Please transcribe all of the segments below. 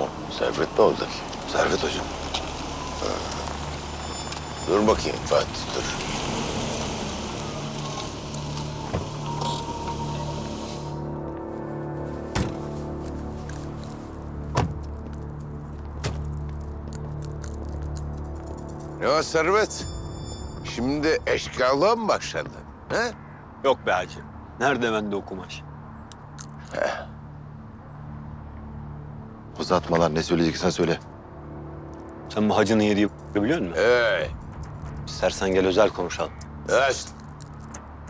mu? Servet ne olacak? Servet hocam. Dur bakayım Fatih dur. O Servet? Şimdi eşkıyalığa mı başladın? He? Yok be hacı. Nerede bende o kumaş? Uzatma lan ne söyleyeceksen söyle. Sen bu hacının yediği biliyor musun? Hey, İstersen gel özel konuşalım. evet.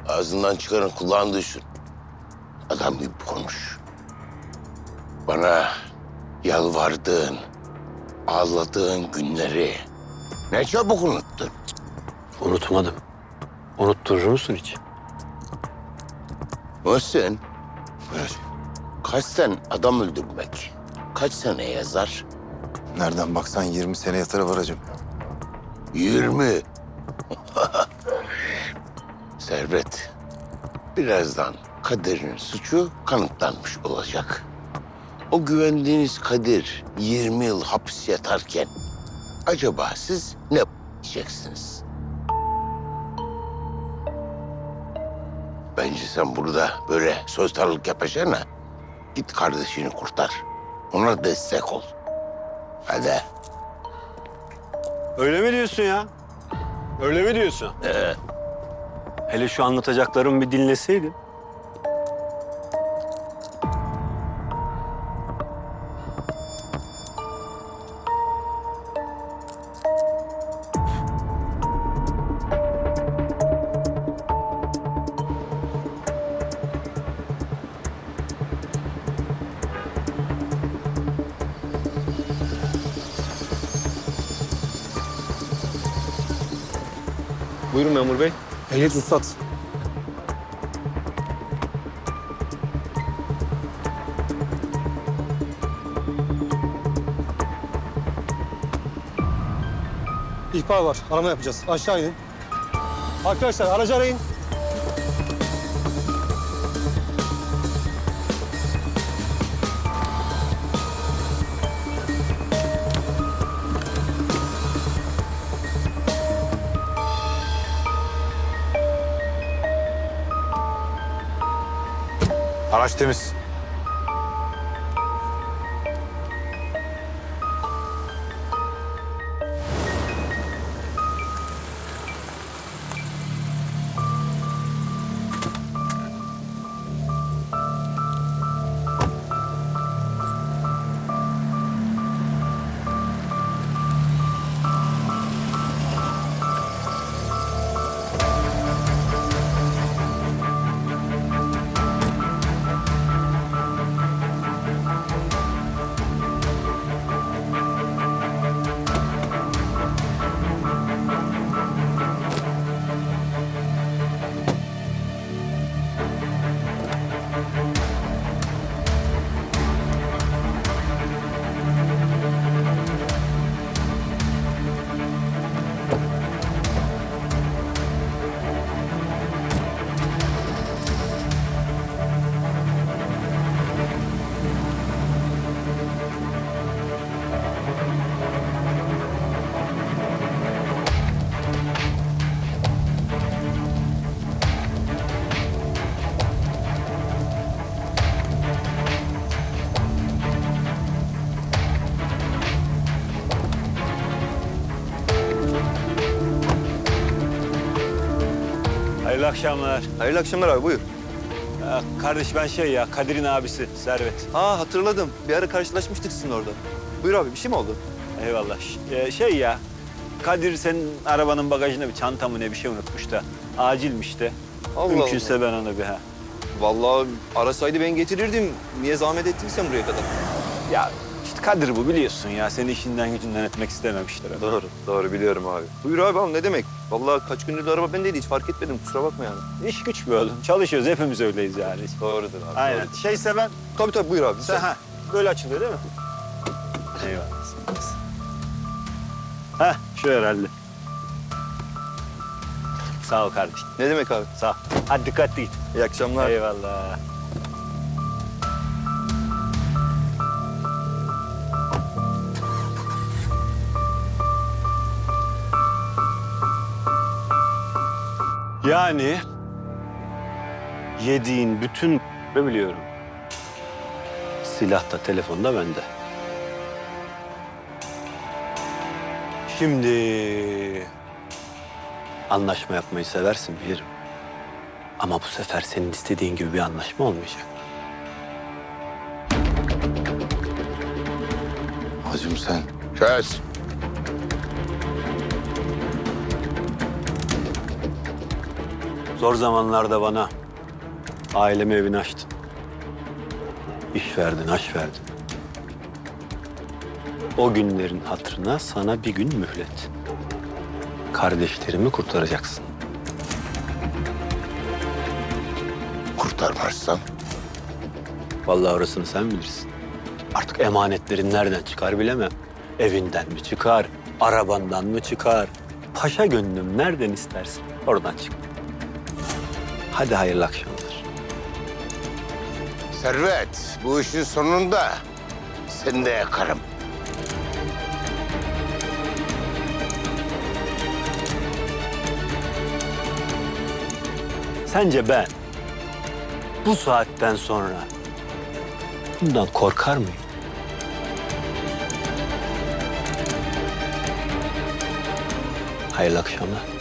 Ağzından çıkarın kulağın duysun. Adam gibi konuş. Bana yalvardığın, ağladığın günleri ne çabuk unuttun. Unutmadım. Unutturur musun hiç? Muhsin, Buyur sen adam öldürmek? Kaç sene yazar? Nereden baksan 20 sene yatara var hocam. Yirmi. Servet, birazdan Kadir'in suçu kanıtlanmış olacak. O güvendiğiniz Kadir 20 yıl hapis yatarken acaba siz ne diyeceksiniz? Bence sen burada böyle sözdarlık yapacağına git kardeşini kurtar. Ona destek ol. Hadi. Öyle mi diyorsun ya? Öyle mi diyorsun? Ee, Hele şu anlatacaklarımı bir dinleseydin. Buyurun memur bey. Ehliyet ruhsat. İhbar var. Arama yapacağız. Aşağı inin. Arkadaşlar aracı arayın. Araç temiz. Akşamlar. Hayırlı akşamlar abi buyur. Ya, kardeş ben şey ya, Kadir'in abisi Servet. Aa hatırladım. Bir ara karşılaşmıştık sizin orada. Buyur abi bir şey mi oldu? Eyvallah. Ş- e, şey ya, Kadir senin arabanın bagajında bir çanta mı ne bir şey unutmuş da. Acilmiş de. Allah Mümkünse ben onu bir ha. Vallahi arasaydı ben getirirdim. Niye zahmet ettin sen buraya kadar? Ya Kadir bu biliyorsun ya. Seni işinden gücünden etmek istememişler. adam. Doğru, doğru biliyorum abi. Buyur abi al ne demek? Vallahi kaç gündür de araba bendeydi hiç fark etmedim kusura bakma yani. İş güç be oğlum. Çalışıyoruz. Hepimiz öyleyiz yani. Doğrudur abi. Aynen. doğrudur. Şeyse ben... Tabii tabii buyur abi. Sen, ha, böyle açılıyor değil mi? Eyvallah. Ha, şu herhalde. Sağ ol kardeşim. Ne demek abi? Sağ ol. Hadi dikkatli git. İyi akşamlar. Eyvallah. Yani yediğin bütün biliyorum. Silah da telefon da bende. Şimdi anlaşma yapmayı seversin bilirim. Ama bu sefer senin istediğin gibi bir anlaşma olmayacak. Hacım sen Çöz. Zor zamanlarda bana ailemi evini açtın. İş verdin, aş verdin. O günlerin hatırına sana bir gün mühlet. Kardeşlerimi kurtaracaksın. Kurtarmazsan Vallahi orasını sen bilirsin. Artık emanetlerin nereden çıkar bilemem. Evinden mi çıkar, arabandan mı çıkar? Paşa gönlüm nereden istersin oradan çık. Hadi hayırlı akşamlar. Servet, bu işin sonunda seni de yakarım. Sence ben bu saatten sonra bundan korkar mıyım? Hayırlı akşamlar.